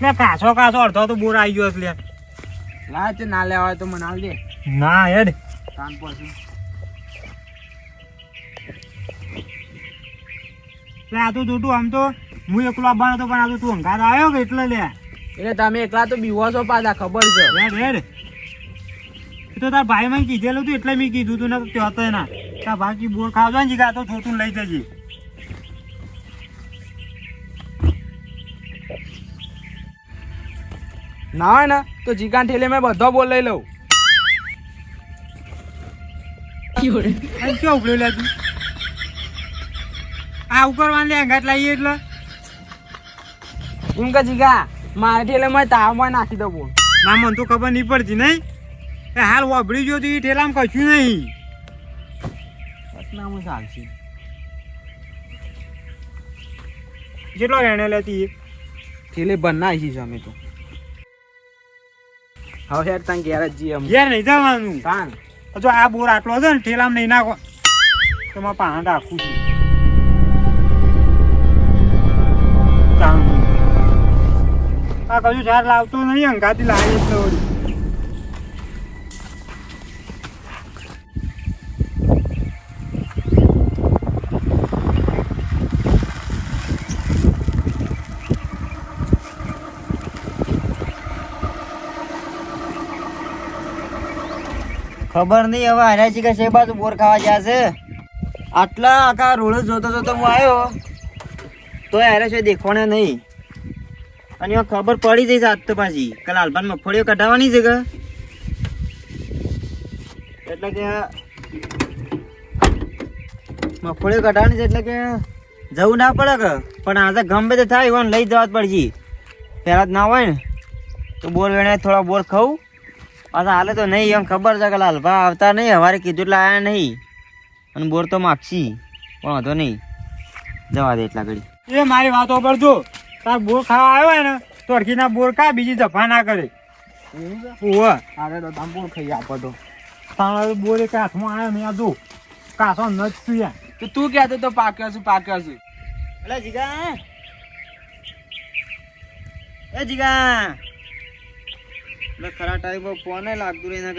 લે કાસો કાસો અડધો તો બોર આવી ગયો એટલે. લે તે ના લેવા હોય તો મને આવજે દે. ના હેડ. કાન પછી. લે આ તો જોતું આમ તો હું એકલો આવવાનો હતો પણ આ તો તું અંગાત આવ્યો કે એટલે લે. એટલે તમે એકલા તો બીવો છો પાછા ખબર છે. હેડ હેડ. તો તાર ભાઈ મને કીધેલું હતું એટલે મેં કીધું તું ને તો હતો એના. તાર ભાઈ બોર ખાવજો ને જીગા તો છોટું લઈ જજે. ના હોય ને તો ચિકન ઠેલે મેં બધો બોલ લઈ લઉં. ક્યાં ઉભલો લે તું? આ ઉકરવાન લાવીએ એટલે. એમ કે જીગા મારે ઠેલે મેં તાવમાં નાખી દઉં બોલ. ના મને તો ખબર નહીં પડતી નહીં? એ હાલ વાપરી ગયો તો એ ઠેલામાં કશું નહીં. નામ ચાલશે. કેટલો વેણે લેતી એ ઠેલે બના આવીશ અમે તો. હવે યાર તને ઘેર જ જઈએ અમે. ઘેર નહીં જવાનું. કાન જો આ બોર આટલો છે ને ઠેલામાં નહીં નાખો. તો મારે પાણી રાખું છું. આ કશું ઝાડ લાવતો નહીં અંગાથી લાવી એટલે ખબર નહીં, હવે છે કે છે બાજુ બોર ખાવા જ્યાં છે. આટલા આખા રોડ જોતો જોતો હું આવ્યો. તો હારે છે દેખવાને નહીં. અને એમાં ખબર પડી જઈશ આજ તો પાછી. કે લાલભાન મગફળીઓ કઢાવવાની છે કે? એટલે કે મગફળીઓ કઢાવવાની છે એટલે કે જવું ના પડે કે. પણ આજે ગમે તે થાય, એવાને લઈ જવા જ પડશે. પહેલાં જ ના હોય ને, તો બોર વેણે થોડા બોર ખાવું પાછા હાલે તો નહીં એમ ખબર છે કે લાલભા આવતા નહીં હવારે કીધું એટલે આવ્યા નહીં. અને બોર તો માગશી પણ વાંધો નહીં. જવા દે એટલા ઘડી. એ મારી વાતો પર જો. તાર બોર ખાવા આવ્યો હોય ને તો અડકીના બોર ખા બીજી જફા ના કરે. ઓવા અરે તો તમે બોર ખાઈ આપો તો. તારા બોર એક હાથમાં આવ્યો ને આ જો. કાસો ન જ તો તું કહેતો તો પાક્યો છું પાક્યો છું. એટલે જીગા. એ જીગા. એટલે ખરા ટાઈમ પર ફોન લાગતું રહી ને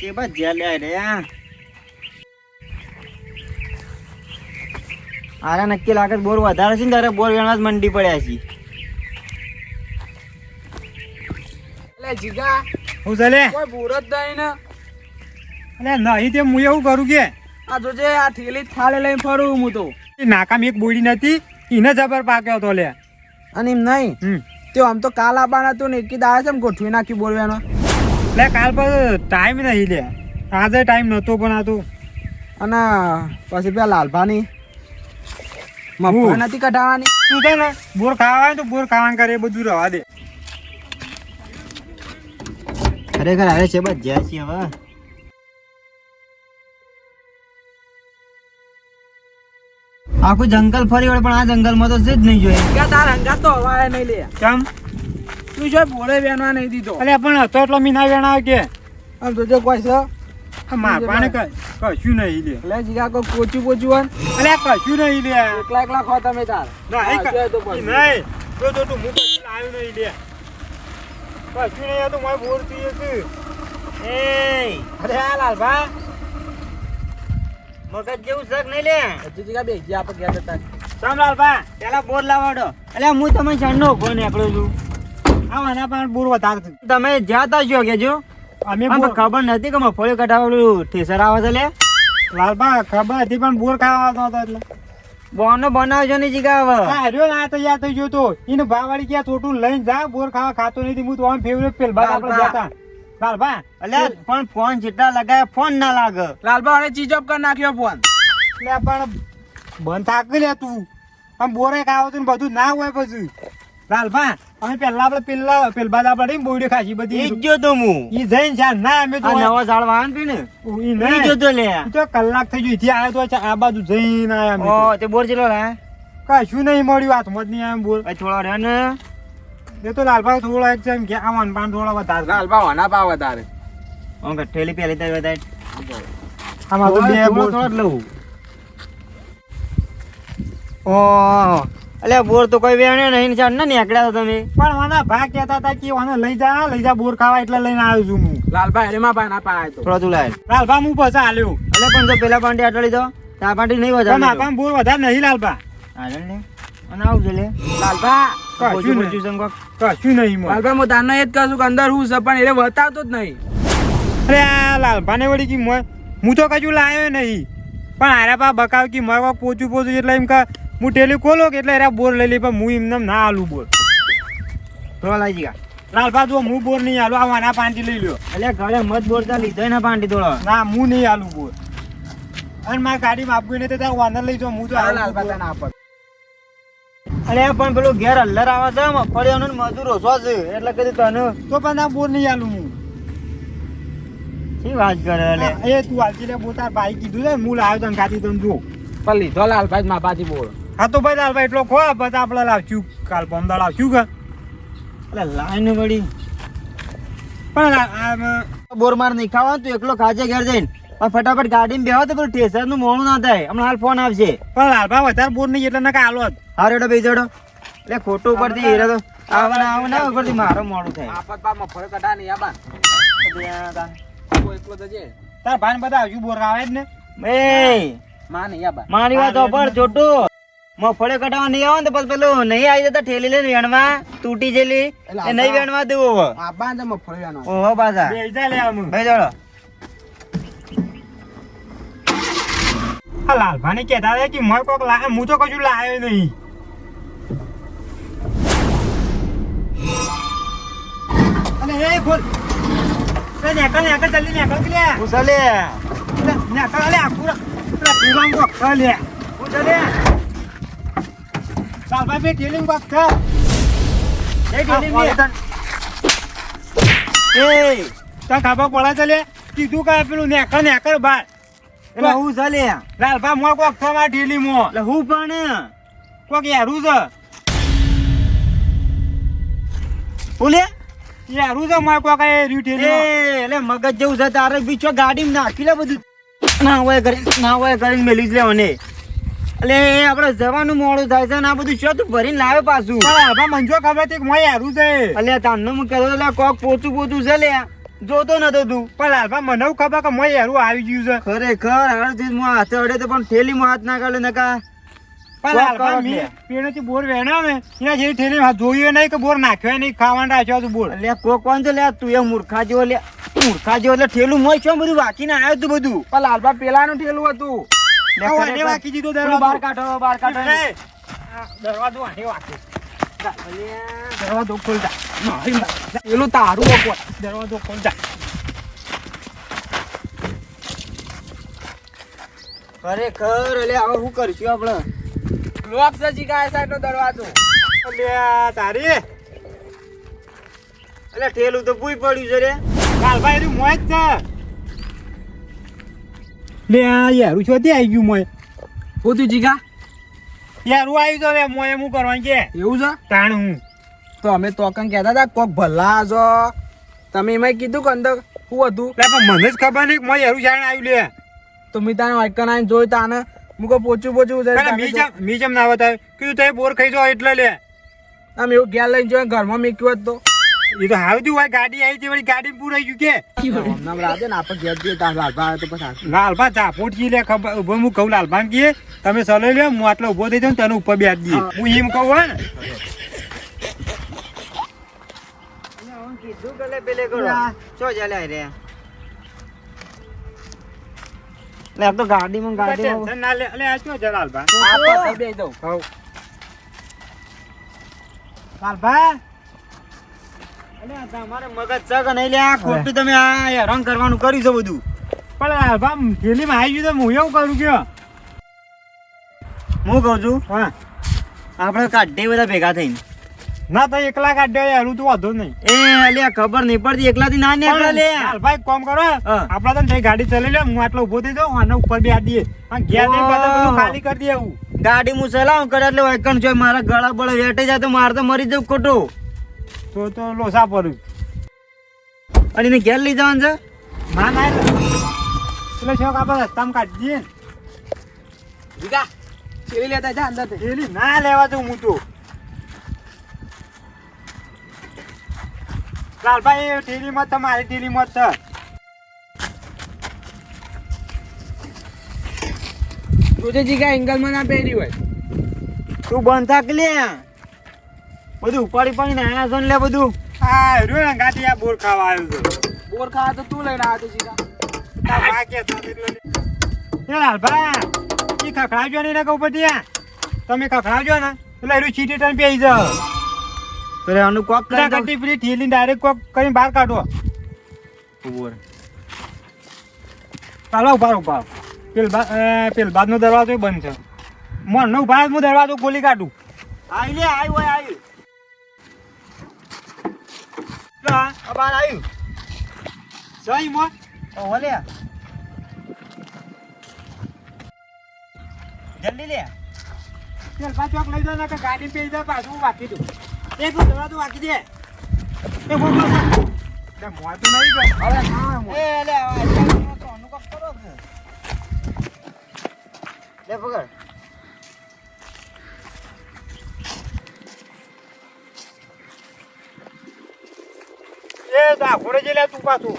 કે બસ જ્યાં લે રે આરે નક્કી લાગે બોર વધારે છે ને તારે બોર વેણવા જ મંડી પડ્યા છે. એટલે જીગા હું ચાલે કોઈ બુરત દઈ ને. અલે નહીં તે હું એવું કરું કે? આ જોજે આ થેલી થાળે લઈને ફરું હું તો. નાકામ એક બોડી નથી એને જબર પાક્યો તો લે. અને એમ નહીં? હમ. તે આમ તો કાલ આપવાના હતું ને એકી દાડે છે ગોઠવી નાખી બોલવાનો લે કાલ પર ટાઈમ નહીં લે. આજે ટાઈમ નહોતો પણ આ તો. અને પછી પેલા લાલભાની. મફા નથી કઢાવાની. તું છે ને બોર ખાવા તો બોર ખાવાનું કરે બધું રવા દે. ખરેખર હવે છે બસ જ્યાં છીએ હવે. આખું જંગલ ફરી વળે પણ આ જંગલમાં તો છે જ નહીં જોઈએ કે તાર હંગા તો હવાય નહીં લે. કેમ? તું જો બોલે બેનવા નહીં દીધો. અલે પણ હતો એટલો મીના વેણા કે? આમ જોજે કોઈ છે. કશું નહીં લે. એટલે જીગા કોઈ પોચું પોચું હોય અલે કશું નહીં લે. એકલા એકલા ખો તમે તાર. તો નહીં. જો જો તું નહીં લે. કશું નહીં તો મારે બોર છે. એ અરે લાલભા મગજ જેવું શક નહીં લે. હજી જીગા બે ગયા આપણે ગયા હતા સામ લાલભા પેલા બોર લાવાડો એટલે હું તમે છંડો ઊભો ને આપણો છું. આ મને પણ બોર વધારે તમે જ્યાં તા છો કેજો અમે ખબર નથી કે મફળી કઢાવેલું ઠેસર આવે છે લે. લાલભા ખબર હતી પણ બોર ખાવા આવતો હતો એટલે. બોનો બનાવજો ને જીગા હવે. હા રહ્યો ના તૈયાર થઈ ગયો તો. એને ભાવાળી ક્યાં છોટું લઈને જા બોર ખાવા ખાતો નથી. હું તો આમ ફેવરેટ પેલ બાદ આપણે જતા. લાલભા એટલે પણ ફોન જેટલા લગાય ફોન ના લાગે. લાલભા અને ચીજ ઓફ કરી નાખ્યો ફોન. લે પણ બંધ થાક લે તું. આમ બોરે ખાવો તું બધું ના હોય પછી. લાલભા અમે પેલા આપણે પેલા પેલ બાદ આપણે બોડી ખાસી બધી. જ જો તો હું. ઈ જઈને છે ના અમે તો નવો ઝાડ વાહન પી ને. ઈ ઈ નહીં. જોતો લે. તો કલાક થઈ ગયું. થી આવ્યો તો આ બાજુ જઈને આયા ઓ તે બોર ચેલો લાય કશું નહીં મળ્યું હાથમાં જ નહીં આમ બોલ. ભાઈ થોડો રહે ને. એ તો લાલભાઈ થોડો એક છે એમ કે આમાં પાન થોડા વધારે. લાલબા વાના પા વધારે. ઓમ કે ઠેલી પેલી તારી વધારે. આમાં તો બે બોર. થોડો લઉં. ઓ. અલે બોર તો કોઈ વેણ્યો નહીં ચાર ને નીકળ્યા તમે. પણ મને ભાગ કહેતા હતા કે મને લઈ જા લઈ જા બોર ખાવા એટલે લઈને આવ્યો છું હું. લાલભાઈ હરેમાં ભાઈ ના પાય તો. થોડા તું લાય. લાલભા હું પછી આલ્યો. અલે પણ જો પેલા પાંટી આટલી દો તા પાંટી નહીં વધારે વધારે પણ બોર વધારે નહીં લાલભા આલે ને અને આવજો લે. લાલભા કશું નહીં. કશું નહીં લાલભાઈ હું તારનો એ જ કહું છું કે અંદર હું છે પણ એ બતાવતો જ નહીં. અરે આ લાલભાને વળી કી હું તો કશું લાવ્યો નહીં. પણ આરે પા બકાવ કી મારે કોક પોચું પોચું એટલે એમ કે હું ટેલી ખોલો કે એટલે એરા બોર લઈ લઈ પણ હું એમને ના આલું બોર. લાગી ગયા. લાલભા જો હું બોર નહીં આલું આ આના પાંટી લઈ લ્યો. એટલે ઘરે મત બોરતા લીધો ને પાંટી થોડો ના હું નહીં આલું બોર. અને મારી ગાડીમાં આપવી નહીં તો ત્યાં વાના લઈ જાઉં હું તો લાલભા. તને આપત અરે પણ પેલું ઘેર અલ્લર આવે છે મગફળીઓનો ને મજૂર છો છે એટલે કદી તને. તો પણ આ બોર નહીં આલું હું. શી વાત કરે એટલે? એ તું હાલતી લે બોતાર ભાઈ કીધું છે મૂળ આવ્યો તને ખાતી તને જો. પણ લીધો લાલભાઈ મા પાછી બોલ હા તો ભાઈ લાલભાઈ એટલો ખો પછી આપણે લાવશું. કાલ પમદાળ આવશું કે? એટલે લાઈન વળી. પણ બોર માર નહીં ખાવા તું એકલો ખાજે ઘેર જઈને. પણ ફટાફટ ગાડીમાં બેહો તો પેલું ઠેસરનું મોણું ના થાય. હમણાં હાલ ફોન આવશે પણ લાલભા વધારે બોર નહીં એટલે ના કાલો જ. હારો એડો બેસી જોડો. એટલે ખોટું ઉપરથી હીરા તો આવા ને આવા ના ઉપરથી મારો મોડું થાય. આપત બા મફળ કઢા નહીં આબા એકલો તો છે તાર ભાઈ બધા હજુ બોર આવે જ ને. બે માં નહીં આબા મારી વાત પર છોટું. મફળે કટાવા નહીં આવે ને તો પછી પેલું નહીં આવી જતા ઠેલી લઈને વેણવા. તૂટી જેલી. એ નહીં વેણવા દેવું હવે. આબા ને મફળ ઓહો પાછા. બે જા લે આમ. ભાઈ જોડો. આ લાલભાને કહેતા હતા કે મોય કોક લાવે હું તો કશું લાવ્યો નહીં. અને એ બોલ. નેકળ નેકળ જલ્દી નેકળ કે લે. ઉસલે નેકળ લે આખું પેલા પીલામ કોક લે. ઉસલે લાલભાઈ બે ટેલિંગ કોક કર એ બે. એ તને ખબર પડે છે કીધું કે પેલું નેકળ નેકળ બાર. એટલે હું ચાલે. લાલભા મોય કોક થવા ઢીલી મો. એટલે હું પણ. કોક યારું છે. યારું છે કોક એ એટલે મગજ જેવું છે તારે બીચો ગાડીમાં નાખી લે બધું. ના હોય કરી ના હોય કરીને મેલી જ લેવાને. એટલે એ આપણે જવાનું મોડું થાય છે ને આ બધું શું તું ભરીને લાવે પાછું. લાલભા મંજો ખબર હતી કે મોય યારું છે. એટલે તારનો હું કહેતો કોક પોચું પોચું છે લે જોતો નતો તું. પણ લાલભા મને ખબર કે મય હેરું આવી ગયું છે. ખરેખર હાડથી હું હાથે અડે તો પણ થેલીમાં હાથ ના કાઢે નકા. પણ લાલભા મી પેણો થી બોર વેણ્યો ને એના જેવી થેલી હાથ જોયું નહીં કે બોર નાખ્યો નહીં ખાવાનું રાખ્યો તું બોર. લે કોક કોણ છે લે તું એ મૂર્ખા જેવો લે. મૂર્ખા જેવો એટલે થેલું મોય છો બધું વાંચીને આવ્યું તું બધું? પણ લાલભા પેલાનું ઠેલું હતું. વાંકી દીધો. બહાર કાઢો બહાર કાઢો. દરવાજો આને વાંકે. દરવાજો ખોલ જા. મારી પેલું તારું હતું. દરવાજો ખોલતા. ખરેખર એટલે હવે શું કરશું આપણે? લોક છે જીગાય સાઈડ નો દરવાજો અલ્યા, તારી એટલે ઠેલું તો પૂઈ પડ્યું છે રે. લાલભાઈ એનું મોય છે. લે યારું છોથી આવી ગયું મોય. પોતું જીગા યારું હું તો ગયો મોય હું કરવાનું કે એવું છે? તાણ હું. તો અમે તો કંઈક કહેતા હતા કોક ભલા છો. તમે એમાં કીધું કે અંદર શું હતું? લે પણ મને જ ખબર નહીં મોય યારું જાણ આવ્યું લે. તો મેં તાને વાઇકન આવીને જોયું તાને મુકો પોચું પોચું છે મી જેમ ના બતાવ્યું કીધું તે બોર ખાઈ જાવ એટલે લે. આમ એવું ઘેર લઈને જોઈ ઘરમાં મૂક્યું હોત તો. એ તો હાવ હોય ગાડી આવી વળી ગાડી પૂરાઈ ગયું કે? હમણાં રાતે ને આપણે ઘેર જઈએ ત્યાં લાલભા તો પછી લાલભા ચાપોટ છી લે ખબર ઊભો હું કહું લાલભા કીએ તમે ચલાવી લે હું આટલો ઊભો થઈ જાઉં તને ઉપર બેસ દઈએ. હું એમ કહું હા ને. કીધું કે પેલે કરો શું ચાલે રે લે આ તો ગાડીમાં ગાડી ના લે અલે આ શું છે લાલભા? આ પકડી દઉં. હવ લાલભા? અલે આ તમારે મગજ છે નહીં લે ખોટું તમે આ હેરાન કરવાનું કર્યું છે બધું. પણ લાલભા થેલીમાં આવી ગયું તો હું એવું કરું કે? હું કહું છું હા. આપણે કાઢે બધા ભેગા થઈને. ના તો એકલા કાઢ્યો યાર તું વાંધો નહીં. એ અલ્યા ખબર નહીં પડતી એકલાથી ના નીકળે લે ભાઈ કોમ કરો આપડા તો જઈ ગાડી ચલાવી લે હું આટલો ઊભો થઈ જાઉં આના ઉપર બે આ દઈએ ઘેર બધું ખાલી કરી દે એવું. ગાડી હું ચલાવું કરે એટલે વાયકણ જોઈ મારા ગળા બળે વેટે જાય તો મારે તો મરી જવું ખોટું. તો તો લોસા પડ્યું. અને એને ઘેર લઈ જવાનું છે? ના ના એટલે શોખ આપણે રસ્તામાં કાઢી દઈએ ને. જીગા લેતા જા અંદર થેલી ના લેવા દઉં હું તો. લાલભાઈ ઢીલી મત મારી ઢીલી મત તું જોજે જીગા એંગલમાં ના પહેરી હોય. તું બંધ થાક લે. બધું ઉપાડી પાડીને આયા છો ને લે બધું? હા ને ગાડી આ બોર ખાવા આવ્યો છે. બોર ખાવા તો તું લઈને આવ્યો જીગા. તાર વાગ્યા હતા એટલે. લાલ ભાઈ ઈ ખખડાવજો નહીં ને કહું પછી તમે ખખડાવજો ને એટલે એનું ચીટી ટન પેઈ જાવ તો આનું કોક કરી એટલે ફ્રી કરતી પેલી ડાયરેક્ટ કોક કરીને બહાર કાઢો. ઊભો ચાલો ઊભા ઊભા. પેલ પેલ બાદનો દરવાજો બંધ છે. મોન નો ઊભા હું દરવાજો ખોલી કાઢું. આઈ લે આઈ હોય બાર આવ્યું જય મોન ઓહો લે જલ્દી લે. બા ચોક લઈ જાઓ ને કે ગાડી પેઈ જાય પાછું વાંકી દઉં એક નું દરવાજો વાંકી દે. એ બોલ બોલ. લે, મોય તો નહીં ગયો. હવે ના મોર. એ લે આ ચાલુ તો આનું કોક કરો. લે પકડ. એ દાખોડે જે લે તું પાછું.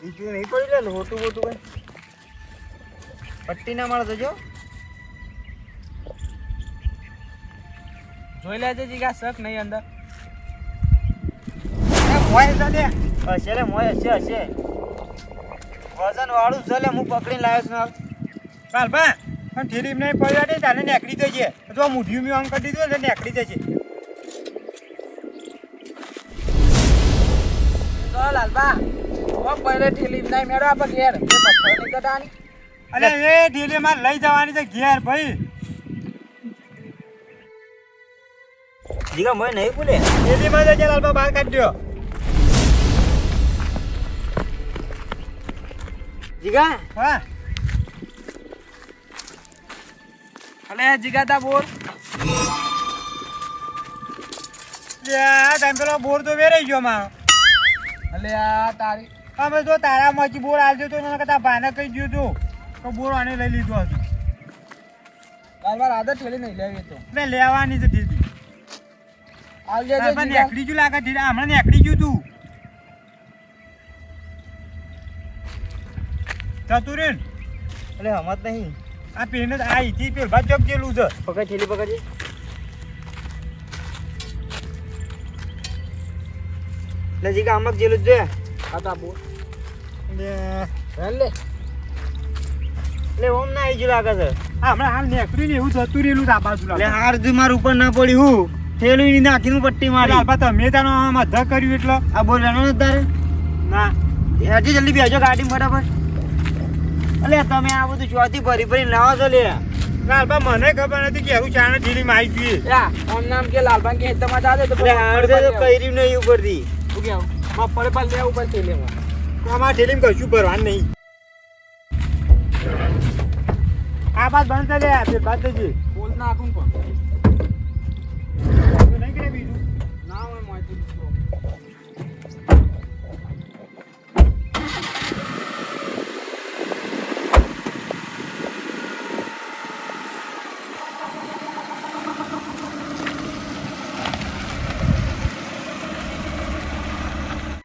બીજું નહીં પડી લે લોટું બોટું કઈ. પટ્ટી ના માળ જજો. જોઈ લેજે જીગા શક નહીં અંદર. મોય હશે રે, મોય હશે હશે. વજન વાળું છે હું પકડીને લાવ્યો છું હાલ. ચાલ પણ ઠીરી નહીં પડ્યા દે તારે નેકડી જશે જો મૂઢિયું મેં આમ કરી દીધું એટલે નેકડી જશે તો લાલબા કોક પહેલે ઠેલી નહીં મેળો આપણે ઘેર એ મારે લઈ જવાની છે ઘેર ભાઈ. જીગા મોય નહીં બોલે. જજે લાલબા બહાર કાઢી દ્યો. જીગા? હા. અલે જીગા તા બોર. ટાઈમ પેલો બોર તો વેરાઈ ગયો મારો. અલે આ તારી અમે જો તારા મચી બોર આવજો તો મને કહેતા ભાને કહી દઉં તું તો બોર આને લઈ લીધો હતું. વાર આદત ઠેલી નહીં લેવી તો. મેં લેવાની જ દીધી આવજે નેકડી ગયું લાગે ધીરે હમણાં નેકડી ગયું તું. જતું રહ્યું એટલે હમત નહીં. આ પેન આ ઈથી પેલ ભાત ચોક જેલું છે. પકડ થેલી પકડજે લે જીગા અમક જેલું જોઈએ. આ તો બોર. લે. રેલ લે. એટલે ઓમ ના આવી ગયું લાગે છે. આ હમણાં હાલ નેકડી ને એવું જતું રહેલું છે આ બાજુ લે હાર જ મારું ઉપર ના પડી હું. થેલું ઈ નાખીને પટ્ટી મારી. લાલબા મેં તાનો આમાં ધ કર્યું એટલે? આ બોલ રહેવાનો ને તારે? ના. હજી જલ્દી બેજો ગાડી ફટાફટ. અલે તમે આ બધું ચોથી ભરી ભરી લાવો છો લે. લાલબા મને ખબર નથી કે હું ચાને ઢીલી માઈ ગઈ આમ નામ કે લાલબા કે તમારે દાદા તો એટલે હાર તો કર્યું નહીં ઉપરથી શું કેવું? મફળે પર લે ઉપર થેલી લેવા આમાં ઢીલીમાં કશું ભરવાનું નહીં. આ વાત બંધ કરી લે બાદ દેજે બોલ નાખું પણ. નહીં કે બીજું.